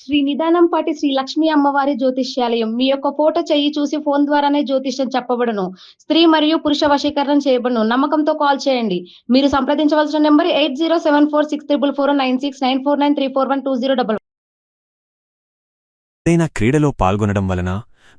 శ్రీ నిదానంపాటి శ్రీ లక్ష్మీ అమ్మవారి జ్యోతిష్యాలయం. మీ యొక్క ఫోటో చెయ్యి చూసి ఫోన్ ద్వారానే జ్యోతిష్యం చెప్పబడను. స్త్రీ మరియు పురుష వశీకరణం చేయబడను. నమ్మకంతో కాల్ చేయండి. మీరు సంప్రదించవలసిన number eight zero seven four six triple four nine six nine four nine three four one two zero double. ఏదైనా క్రీడలో పాల్గొనడం వలన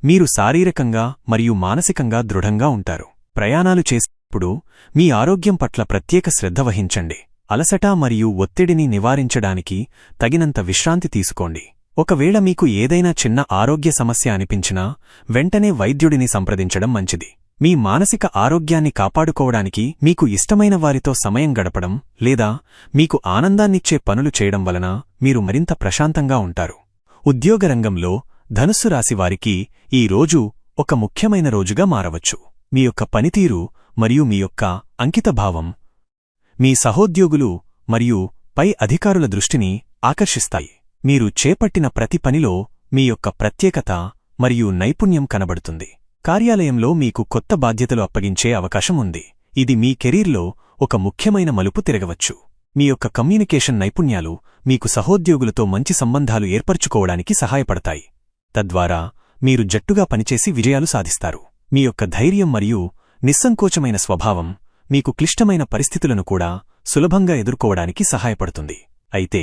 మీరు శారీరకంగా మరియు మానసికంగా దృఢంగా ఉంటారు. ప్రయాణాలు చేసినప్పుడు మీ ఆరోగ్యం పట్ల ప్రత్యేక శ్రద్ధ వహించండి. అలసట మరియు ఒత్తిడిని నివారించడానికి తగినంత విశ్రాంతి తీసుకోండి. ఒకవేళ మీకు ఏదైనా చిన్న ఆరోగ్య సమస్య అనిపించినా వెంటనే వైద్యుడిని సంప్రదించడం మంచిది. మీ మానసిక ఆరోగ్యాన్ని కాపాడుకోవడానికి మీకు ఇష్టమైన వారితో సమయం గడపడం లేదా మీకు ఆనందాన్నిచ్చే పనులు చేయడం వలన మీరు మరింత ప్రశాంతంగా ఉంటారు. ఉద్యోగరంగంలో ధనుస్సు రాశివారికి ఈ రోజు ఒక ముఖ్యమైన రోజుగా మారవచ్చు. మీ యొక్క పనితీరు మరియు మీ యొక్క అంకితభావం మీ సహోద్యోగులు మరియు పై అధికారుల దృష్టిని ఆకర్షిస్తాయి. మీరు చేపట్టిన ప్రతి పనిలో మీ యొక్క ప్రత్యేకత మరియు నైపుణ్యం కనబడుతుంది. కార్యాలయంలో మీకు కొత్త బాధ్యతలు అప్పగించే అవకాశం ఉంది. ఇది మీ కెరీర్లో ఒక ముఖ్యమైన మలుపు తిరగవచ్చు. మీ యొక్క కమ్యూనికేషన్ నైపుణ్యాలు మీకు సహోద్యోగులతో మంచి సంబంధాలు ఏర్పరచుకోవడానికి సహాయపడతాయి. తద్వారా మీరు జట్టుగా పనిచేసి విజయాలు సాధిస్తారు. మీ యొక్క ధైర్యం మరియు నిస్సంకోచమైన స్వభావం మీకు క్లిష్టమైన పరిస్థితులను కూడా సులభంగా ఎదుర్కోవడానికి సహాయపడుతుంది. అయితే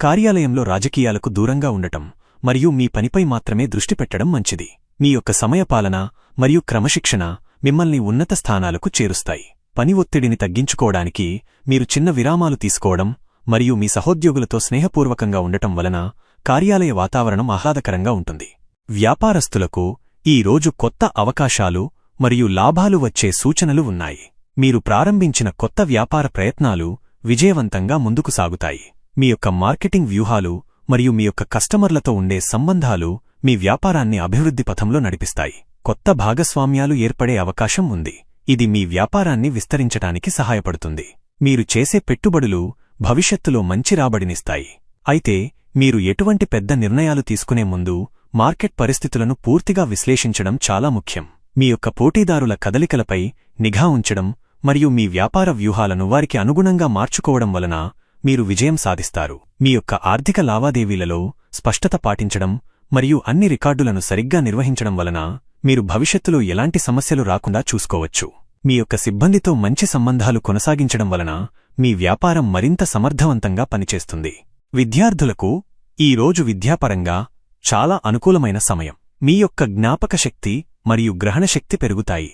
కార్యాలయంలో రాజకీయాలకు దూరంగా ఉండటం మరియు మీ పనిపై మాత్రమే దృష్టి పెట్టడం మంచిది. మీ యొక్క సమయపాలన మరియు క్రమశిక్షణ మిమ్మల్ని ఉన్నత స్థానాలకు చేరుస్తాయి. పని ఒత్తిడిని తగ్గించుకోవడానికి మీరు చిన్న విరామాలు తీసుకోవడం మరియు మీ సహోద్యోగులతో స్నేహపూర్వకంగా ఉండటం వలన కార్యాలయ వాతావరణం ఆహ్లాదకరంగా ఉంటుంది. వ్యాపారస్తులకు ఈ రోజు కొత్త అవకాశాలు మరియు లాభాలు వచ్చే సూచనలు ఉన్నాయి. మీరు ప్రారంభించిన కొత్త వ్యాపార ప్రయత్నాలు విజయవంతంగా ముందుకు సాగుతాయి. మీ యొక్క మార్కెటింగ్ వ్యూహాలు మరియు మీ యొక్క కస్టమర్లతో ఉండే సంబంధాలు మీ వ్యాపారాన్ని అభివృద్ధి పథంలో నడిపిస్తాయి. కొత్త భాగస్వామ్యాలు ఏర్పడే అవకాశం ఉంది. ఇది మీ వ్యాపారాన్ని విస్తరించటానికి సహాయపడుతుంది. మీరు చేసే పెట్టుబడులు భవిష్యత్తులో మంచి రాబడినిస్తాయి. అయితే మీరు ఎటువంటి పెద్ద నిర్ణయాలు తీసుకునే ముందు మార్కెట్ పరిస్థితులను పూర్తిగా విశ్లేషించడం చాలా ముఖ్యం. మీ యొక్క పోటీదారుల కదలికలపై నిఘా ఉంచడం మరియు మీ వ్యాపార వ్యూహాలను వారికి అనుగుణంగా మార్చుకోవడం వలన మీరు విజయం సాధిస్తారు. మీ యొక్క ఆర్థిక లావాదేవీలలో స్పష్టత పాటించడం మరియు అన్ని రికార్డులను సరిగ్గా నిర్వహించడం వలన మీరు భవిష్యత్తులో ఎలాంటి సమస్యలు రాకుండా చూసుకోవచ్చు. మీ యొక్క సిబ్బందితో మంచి సంబంధాలు కొనసాగించడం వలన మీ వ్యాపారం మరింత సమర్థవంతంగా పనిచేస్తుంది. విద్యార్థులకు ఈ రోజు విద్యాపరంగా చాలా అనుకూలమైన సమయం. మీ యొక్క జ్ఞాపకశక్తి మరియు గ్రహణశక్తి పెరుగుతాయి.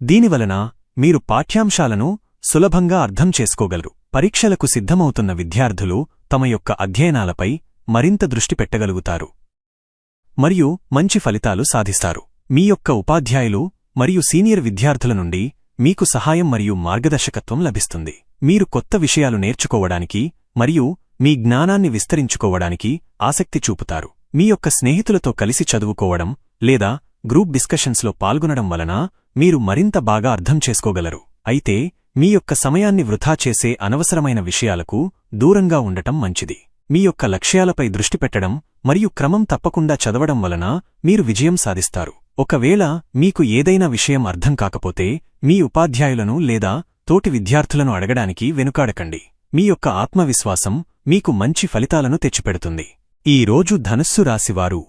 దీనివలన మీరు పాఠ్యాంశాలను సులభంగా అర్థం చేసుకోగలరు. పరీక్షలకు సిద్ధమవుతున్న విద్యార్థులు తమ యొక్క అధ్యయనాలపై మరింత దృష్టి పెట్టగలుగుతారు మరియు మంచి ఫలితాలు సాధిస్తారు. మీ యొక్క ఉపాధ్యాయులు మరియు సీనియర్ విద్యార్థుల నుండి మీకు సహాయం మరియు మార్గదర్శకత్వం లభిస్తుంది. మీరు కొత్త విషయాలు నేర్చుకోవడానికి మరియు మీ జ్ఞానాన్ని విస్తరించుకోవడానికి ఆసక్తి చూపుతారు. మీ యొక్క స్నేహితులతో కలిసి చదువుకోవడం లేదా గ్రూప్ డిస్కషన్స్లో పాల్గొనడం వలన మీరు మరింత బాగా అర్థం చేసుకోగలరు. అయితే మీ యొక్క సమయాన్ని వృథా చేసే అనవసరమైన విషయాలకు దూరంగా ఉండటం మంచిది. మీ యొక్క లక్ష్యాలపై దృష్టి పెట్టడం మరియు క్రమం తప్పకుండా చదవడం వలన మీరు విజయం సాధిస్తారు. ఒకవేళ మీకు ఏదైనా విషయం అర్థం కాకపోతే మీ ఉపాధ్యాయులను లేదా తోటి విద్యార్థులను అడగడానికి వెనుకాడకండి. మీ యొక్క ఆత్మవిశ్వాసం మీకు మంచి ఫలితాలను తెచ్చిపెడుతుంది. ఈ రోజు ధనుస్సు రాశివారు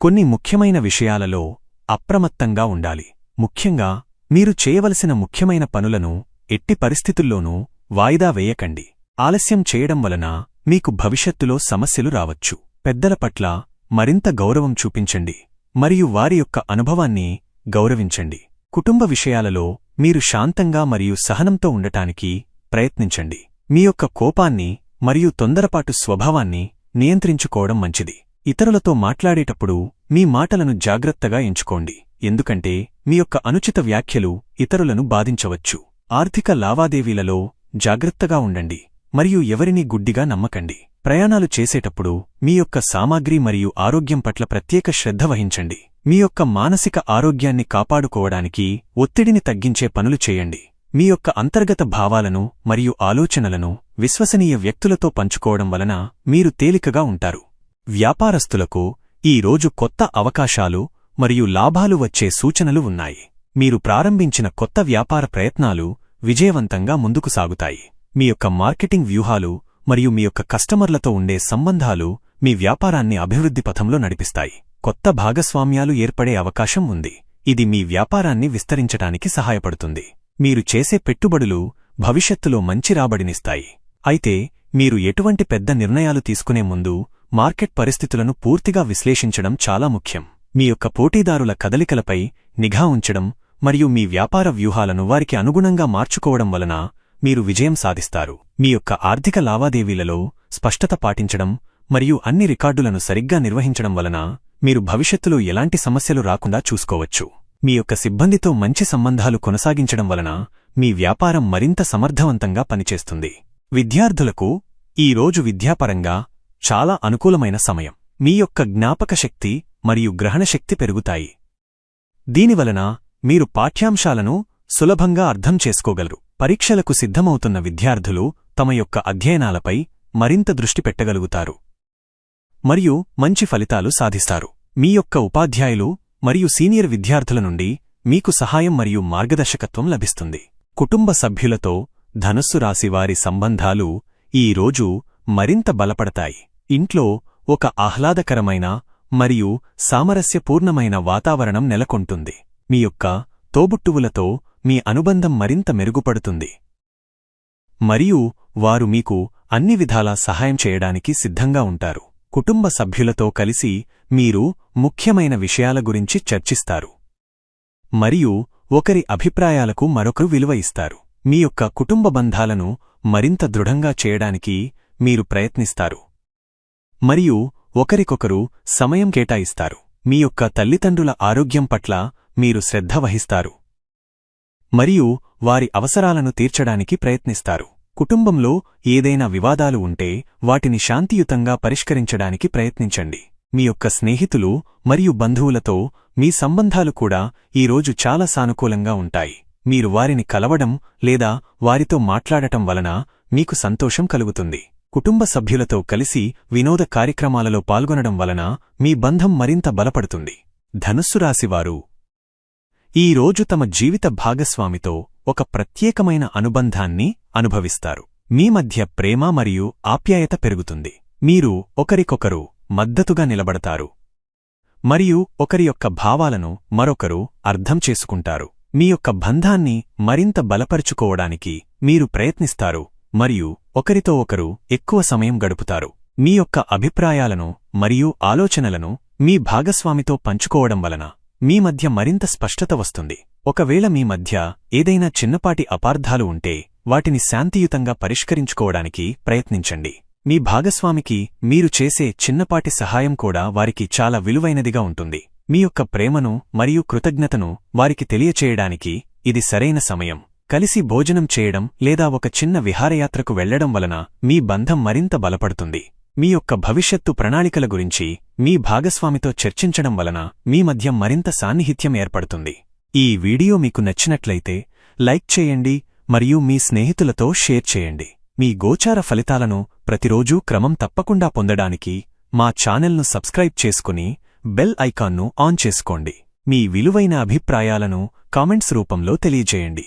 కొన్ని ముఖ్యమైన విషయాలలో అప్రమత్తంగా ఉండాలి. ముఖ్యంగా మీరు చేయవలసిన ముఖ్యమైన పనులను ఎట్టి పరిస్థితుల్లోనూ వాయిదా వేయకండి. ఆలస్యం చేయడం వలన మీకు భవిష్యత్తులో సమస్యలు రావచ్చు. పెద్దల పట్ల మరింత గౌరవం చూపించండి. మరియు వారి యొక్క అనుభవాన్ని గౌరవించండి. కుటుంబ విషయాలలో మీరు శాంతంగా మరియు సహనంతో ఉండటానికి ప్రయత్నించండి. మీ యొక్క కోపాన్ని మరియు తొందరపాటు స్వభావాన్ని నియంత్రించుకోవడం మంచిది. ఇతరులతో మాట్లాడేటప్పుడు మీ మాటలను జాగ్రత్తగా ఎంచుకోండి. ఎందుకంటే మీ యొక్క అనుచిత వ్యాఖ్యలు ఇతరులను బాధించవచ్చు. ఆర్థిక లావాదేవీలలో జాగ్రత్తగా ఉండండి. మరియు ఎవరినీ గుడ్డిగా నమ్మకండి. ప్రయాణాలు చేసేటప్పుడు మీ యొక్క సామాగ్రి మరియు ఆరోగ్యం పట్ల ప్రత్యేక శ్రద్ధ వహించండి. మీ యొక్క మానసిక ఆరోగ్యాన్ని కాపాడుకోవడానికి ఒత్తిడిని తగ్గించే పనులు చేయండి. మీ యొక్క అంతర్గత భావాలను మరియు ఆలోచనలను విశ్వసనీయ వ్యక్తులతో పంచుకోవడం వలన మీరు తేలికగా ఉంటారు. వ్యాపారస్తులకు ఈ రోజు కొత్త అవకాశాలు మరియు లాభాలు వచ్చే సూచనలు ఉన్నాయి. మీరు ప్రారంభించిన కొత్త వ్యాపార ప్రయత్నాలు విజయవంతంగా ముందుకు సాగుతాయి. మీ యొక్క మార్కెటింగ్ వ్యూహాలు మరియు మీ యొక్క కస్టమర్లతో ఉండే సంబంధాలు మీ వ్యాపారాన్ని అభివృద్ధి పథంలో నడిపిస్తాయి. కొత్త భాగస్వామ్యాలు ఏర్పడే అవకాశం ఉంది. ఇది మీ వ్యాపారాన్ని విస్తరించటానికి సహాయపడుతుంది. మీరు చేసే పెట్టుబడులు భవిష్యత్తులో మంచి రాబడినిస్తాయి. అయితే మీరు ఎటువంటి పెద్ద నిర్ణయాలు తీసుకునే ముందు మార్కెట్ పరిస్థితులను పూర్తిగా విశ్లేషించడం చాలా ముఖ్యం. మీ యొక్క పోటీదారుల కదలికలపై నిఘా ఉంచడం మరియు మీ వ్యాపార వ్యూహాలను వారికి అనుగుణంగా మార్చుకోవడం వలన మీరు విజయం సాధిస్తారు. మీ యొక్క ఆర్థిక లావాదేవీలలో స్పష్టత పాటించడం మరియు అన్ని రికార్డులను సరిగ్గా నిర్వహించడం వలన మీరు భవిష్యత్తులో ఎలాంటి సమస్యలు రాకుండా చూసుకోవచ్చు. మీ యొక్క సిబ్బందితో మంచి సంబంధాలు కొనసాగించడం వలన మీ వ్యాపారం మరింత సమర్థవంతంగా పనిచేస్తుంది. విద్యార్థులకు ఈ రోజు విద్యాపరంగా చాలా అనుకూలమైన సమయం. మీ యొక్క జ్ఞాపకశక్తి మరియు గ్రహణశక్తి పెరుగుతాయి. దీనివలన మీరు పాఠ్యాంశాలను సులభంగా అర్థం చేసుకోగలరు. పరీక్షలకు సిద్ధమవుతున్న విద్యార్థులు తమ యొక్క అధ్యయనాలపై మరింత దృష్టి పెట్టగలుగుతారు మరియు మంచి ఫలితాలు సాధిస్తారు. మీ యొక్క ఉపాధ్యాయులు మరియు సీనియర్ విద్యార్థుల నుండి మీకు సహాయం మరియు మార్గదర్శకత్వం లభిస్తుంది. కుటుంబ సభ్యులతో ధనుస్సు రాశివారి సంబంధాలు ఈ రోజు మరింత బలపడతాయి. ఇంట్లో ఒక ఆహ్లాదకరమైన మరియు సామరస్యపూర్ణమైన వాతావరణం నెలకొంటుంది. మీ యొక్క తోబుట్టువులతో మీ అనుబంధం మరింత మెరుగుపడుతుంది. మరియు వారు మీకు అన్ని విధాలా సహాయం చేయడానికి సిద్ధంగా ఉంటారు. కుటుంబ సభ్యులతో కలిసి మీరు ముఖ్యమైన విషయాల గురించి చర్చిస్తారు. మరియు ఒకరి అభిప్రాయాలకు మరొకరు విలువ ఇస్తారు. మీ యొక్క కుటుంబ బంధాలను మరింత దృఢంగా చేయడానికి మీరు ప్రయత్నిస్తారు. మరియు ఒకరికొకరు సమయం కేటాయిస్తారు. మీ యొక్క తల్లిదండ్రుల ఆరోగ్యం పట్ల మీరు శ్రద్ధ వహిస్తారు. మరియు వారి అవసరాలను తీర్చడానికి ప్రయత్నిస్తారు. కుటుంబంలో ఏదైనా వివాదాలు ఉంటే వాటిని శాంతియుతంగా పరిష్కరించడానికి ప్రయత్నించండి. మీ యొక్క స్నేహితులు మరియు బంధువులతో మీ సంబంధాలు కూడా ఈరోజు చాలా సానుకూలంగా ఉంటాయి. మీరు వారిని కలవడం లేదా వారితో మాట్లాడటం వలన మీకు సంతోషం కలుగుతుంది. కుటుంబ సభ్యులతో కలిసి వినోద కార్యక్రమాలలో పాల్గొనడం వలన మీ బంధం మరింత బలపడుతుంది. ధనుస్సు రాశివారు ఈ రోజు తమ జీవిత భాగస్వామితో ఒక ప్రత్యేకమైన అనుబంధాన్ని అనుభవిస్తారు. మీ మధ్య ప్రేమ మరియు ఆప్యాయత పెరుగుతుంది. మీరు ఒకరికొకరు మద్దతుగా నిలబడతారు. మరియు ఒకరి యొక్క భావాలను మరొకరు అర్థం చేసుకుంటారు. మీ యొక్క బంధాన్ని మరింత బలపరుచుకోవడానికి మీరు ప్రయత్నిస్తారు. మరియు ఒకరితో ఒకరు ఎక్కువ సమయం గడుపుతారు. మీ యొక్క అభిప్రాయాలను మరియు ఆలోచనలను మీ భాగస్వామితో పంచుకోవడం వలన మీ మధ్య మరింత స్పష్టత వస్తుంది. ఒకవేళ మీ మధ్య ఏదైనా చిన్నపాటి అపార్థాలు ఉంటే వాటిని శాంతియుతంగా పరిష్కరించుకోవడానికి ప్రయత్నించండి. మీ భాగస్వామికి మీరు చేసే చిన్నపాటి సహాయం కూడా వారికి చాలా విలువైనదిగా ఉంటుంది. మీ యొక్క ప్రేమను మరియు కృతజ్ఞతను వారికి తెలియచేయడానికి ఇది సరైన సమయం. కలిసి భోజనం చేయడం లేదా ఒక చిన్న విహారయాత్రకు వెళ్ళడం వలన మీ బంధం మరింత బలపడుతుంది. మీ యొక్క భవిష్యత్తు ప్రణాళికల గురించి మీ భాగస్వామితో చర్చించడం వలన మీ మధ్య మరింత సాన్నిహిత్యం ఏర్పడుతుంది. ఈ వీడియో మీకు నచ్చినట్లయితే లైక్ చేయండి మరియు మీ స్నేహితులతో షేర్ చేయండి. మీ గోచార ఫలితాలను ప్రతిరోజూ క్రమం తప్పకుండా పొందడానికి మా ఛానల్ను సబ్స్క్రైబ్ చేసుకుని బెల్ ఐకాన్ను ఆన్ చేసుకోండి. మీ విలువైన అభిప్రాయాలను కామెంట్స్ రూపంలో తెలియజేయండి.